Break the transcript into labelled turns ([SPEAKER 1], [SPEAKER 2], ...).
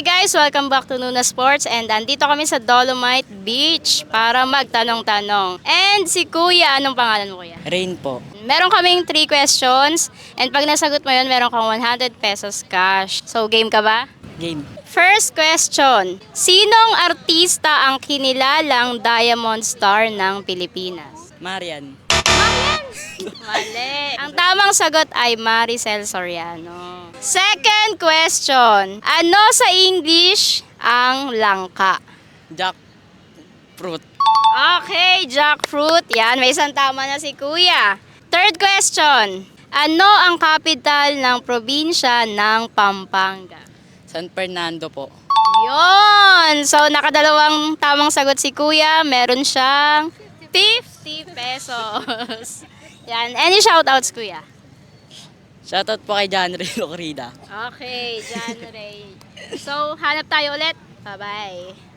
[SPEAKER 1] Hi guys! Welcome back to Nuna Sports and andito kami sa Dolomite Beach para magtanong-tanong. And si Kuya, anong pangalan mo Kuya?
[SPEAKER 2] Rain po.
[SPEAKER 1] Meron kaming 3 questions and pag nasagot mo yun, meron kang 100 pesos cash. So game ka ba?
[SPEAKER 2] Game.
[SPEAKER 1] First question. Sinong artista ang kinilalang Diamond Star ng Pilipinas?
[SPEAKER 2] Marian.
[SPEAKER 1] Mali. Ang tamang sagot ay Maricel Soriano. Second question. Ano sa English ang langka?
[SPEAKER 2] Jack. Fruit.
[SPEAKER 1] Okay, jackfruit. Yan, may isang tama na si Kuya. Third question. Ano ang capital ng probinsya ng Pampanga?
[SPEAKER 2] San Fernando po.
[SPEAKER 1] Yon! So, nakadalawang tamang sagot si Kuya. Meron siyang 50 pesos. Yan. Any shoutouts, Kuya?
[SPEAKER 2] Shoutout po kay John Ray Locrida.
[SPEAKER 1] Okay, John Ray. So, hanap tayo ulit. Bye-bye.